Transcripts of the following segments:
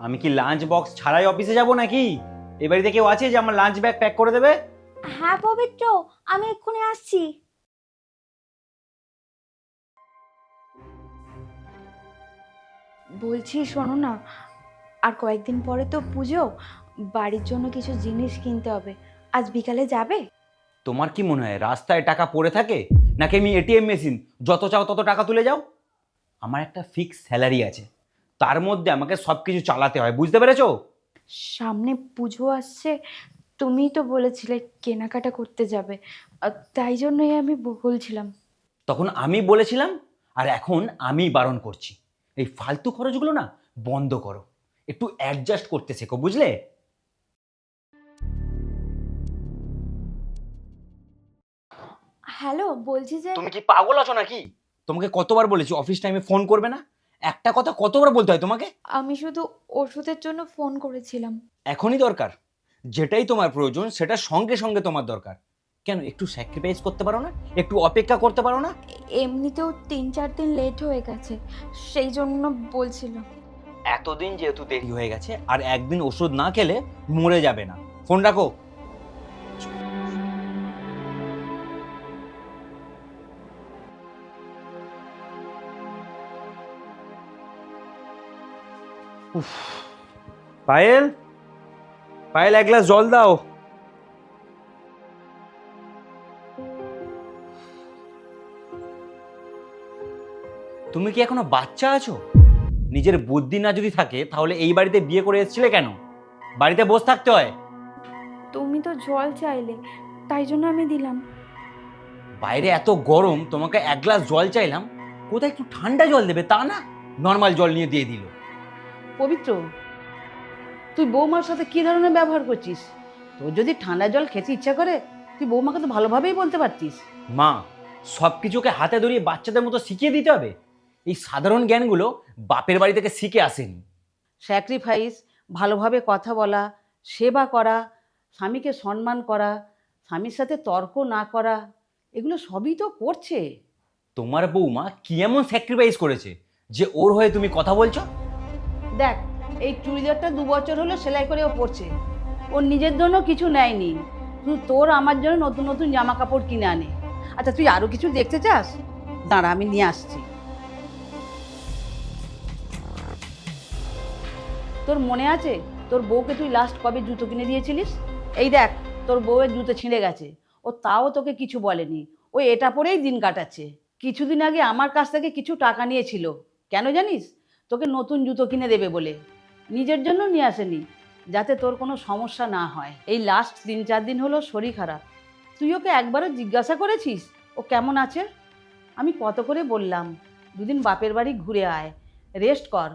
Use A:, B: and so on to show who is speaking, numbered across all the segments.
A: আমি কি lunch box ছাড়াই অফিসে যাব নাকি? এ বাড়িতে কেউ আছে যে আমার লাঞ্চ ব্যাগ প্যাক করে দেবে?
B: হ্যাঁ পবিত্র আমি এক্ষুনি আসছি। বলছি শোনো না আর কয়েকদিন পরে তো পুজো বাড়ির জন্য কিছু জিনিস কিনতে হবে। আজ বিকালে যাবে?
A: তোমার কি মনে হয় রাস্তায় টাকা পড়ে থাকে? নাকি আমি এটিএম মেশিন যত চাও তত টাকা তুলে যাও? আমার একটা ফিক্স স্যালারি আছে। তার মধ্যে আমাকে সব কিছু চালাতে হয় বুঝতে পেরেছ?
B: সামনে পুজো আসছে তুমি তো বলেছিলে কেনাকাটা করতে যাবে আর তাই জন্যই আমি বলছিলাম
A: তখন আমি বলেছিলাম আর এখন আমি বারণ করছি। এই ফালতু খরচগুলো না বন্ধ করো একটু অ্যাডজাস্ট করতে শেখো বুঝলে?
B: হ্যালো বলছি যে
A: তুমি কি পাগল আছো নাকি? তোমাকে কতবার বলেছি অফিস টাইমে ফোন করবে না? একটা কথা কতবার বলতে হয় তোমাকে?
B: আমি শুধু ওষুধের জন্য ফোন করেছিলাম।
A: এখনই দরকার। যেটাই তোমার প্রয়োজন সেটা সঙ্গে সঙ্গে তোমার দরকার। কেন একটু স্যাক্রিফাইস করতে পারো না? একটু অপেক্ষা করতে পারো না?
B: এমনিতেও তিন চার দিন লেট হয়ে গেছে সেই জন্য বলছিলাম।
A: এতদিন যেহেতু দেরি হয়ে গেছে আর একদিন ওষুধ না খেলে মরে যাবে না। ফোন রাখো। উফ। পায়েল? পায়েল এক গ্লাস জল দাও। তুমি কি এখনও বাচ্চা আছো? নিজের বুদ্ধি না যদি থাকে তাহলে এই বাড়িতে বিয়ে করে এসেছিলে কেন? বাড়িতে বসে থাকতে হয়।
B: তুমি তো জল চাইলে তাই জন্য আমি দিলাম।
A: বাইরে এত গরম তোমাকে এক গ্লাস জল চাইলাম। কোথায় একটু ঠান্ডা জল দেবে তা না? নর্মাল জল নিয়ে দিয়ে দিল।
C: পবিত্র? তুই বৌমার সাথে কি ধরনের ব্যবহার করছিস? তোর যদি ঠান্ডা জল খেতে ইচ্ছা করে তুই বৌমাকে তো ভালোভাবেই বলতে পারতিস।
A: মা সব কিছুকে হাতে ধরিয়ে বাচ্চাদের মতো শিখিয়ে দিতে হবে? এই সাধারণ জ্ঞানগুলো বাপের বাড়ি থেকে শিখে আসেনি।
C: স্যাক্রিফাইস ভালোভাবে কথা বলা সেবা করা স্বামীকে সম্মান করা স্বামীর সাথে তর্ক না করা এগুলো সবই তো করছে।
A: তোমার বৌমা কি এমন স্যাক্রিফাইস করেছে যে ওর হয়ে তুমি কথা বলছো?
C: দেখ, এই চুড়িদারটা দু বছর হলো সেলাই করে ও পরছে। ওর নিজের জন্য কিছু নেয়নি। শুধু তোর আমার জন্য নতুন নতুন জামা কাপড় কিনে আনে। আচ্ছা তুই আরও কিছু দেখতে চাস? দাঁড়া, আমি নিয়ে আসছি। তোর মনে আছে? তোর বউকে তুই লাস্ট কবে জুতো কিনে দিয়েছিলিস? এই দেখ, তোর বউয়ের জুতো ছিঁড়ে গেছে। ও তাও তোকে কিছু বলেনি। ও এটা পরেই দিন কাটাচ্ছে। কিছুদিন আগে আমার কাছ থেকে কিছু টাকা নিয়েছিল। কেন জানিস? তোকে নতুন জুতো কিনে দেবে বলে। নিজের জন্য নিয়ে আসেনি, যাতে তোর কোনো সমস্যা না হয়। এই লাস্ট তিন চার দিন হলো শরীর খারাপ। তুই ওকে একবারও জিজ্ঞাসা করেছিস? ও কেমন আছে? আমি কত করে বললাম, দুদিন বাপের বাড়ি ঘুরে আয় রেস্ট কর,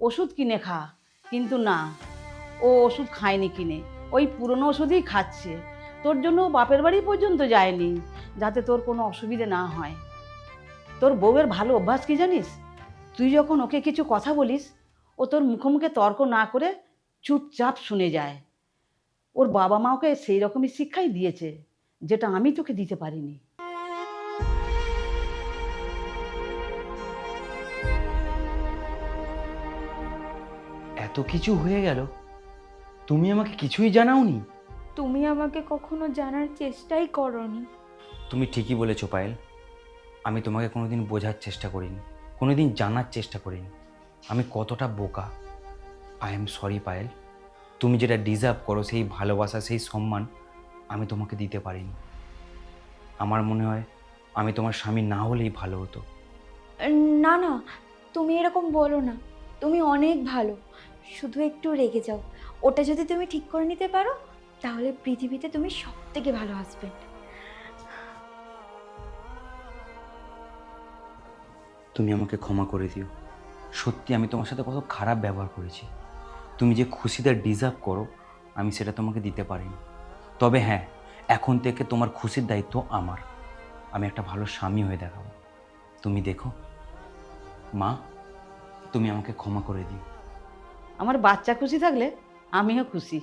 C: ওষুধ কিনে খা। কিন্তু না, ও ওষুধ খায়নি কিনে। ওই পুরনো ওষুধই খাচ্ছে। তোর জন্য বাপের বাড়ি পর্যন্ত যায়নি, যাতে তোর কোনো অসুবিধে না হয়। তোর বউয়ের ভালো অভ্যাস কি জানিস? তুই যখন ওকে কিছু কথা বলিস ও তোর মুখে মুখে তর্ক না করে চুপচাপ শুনে যায়। ওর বাবা মা ওকে সেই রকমই শিক্ষাই দিয়েছে যেটা আমি তোকে দিতে পারিনি।
A: এত কিছু হয়ে গেল। তুমি আমাকে কিছুই জানাওনি?
B: তুমি আমাকে কখনো জানার চেষ্টাই করনি।
A: তুমি ঠিকই বলেছ পায়েল। আমি তোমাকে কোনোদিন বোঝার চেষ্টা করিনি। কোনোদিন জানার চেষ্টা করিনি। আমি কতটা বোকা। I am sorry Payel. তুমি যেটা ডিজার্ভ করো, সেই ভালোবাসা, সেই সম্মান আমি তোমাকে দিতে পারিনি। আমার মনে হয় আমি তোমার স্বামী না হলেই ভালো হতো।
B: না না, তুমি এরকম বলো না। তুমি অনেক ভালো। শুধু একটু রেগে যাও। ওটা যদি তুমি ঠিক করে নিতে পারো, তাহলে পৃথিবীতে তুমি সব থেকে ভালো হাজবেন্ড
A: তুমি আমাকে ক্ষমা করে দিও। সত্যি আমি তোমার সাথে কত খারাপ ব্যবহার করেছি। তুমি যে খুশিটা ডিজার্ভ করো, আমি সেটা তোমাকে দিতে পারিনি। তবে হ্যাঁ এখন থেকে তোমার খুশির দায়িত্ব আমার। আমি একটা ভালো স্বামী হয়ে দেখাবো। তুমি দেখো। মা, তুমি আমাকে ক্ষমা করে দিও।
C: আমার বাচ্চা খুশি থাকলে আমিও খুশি।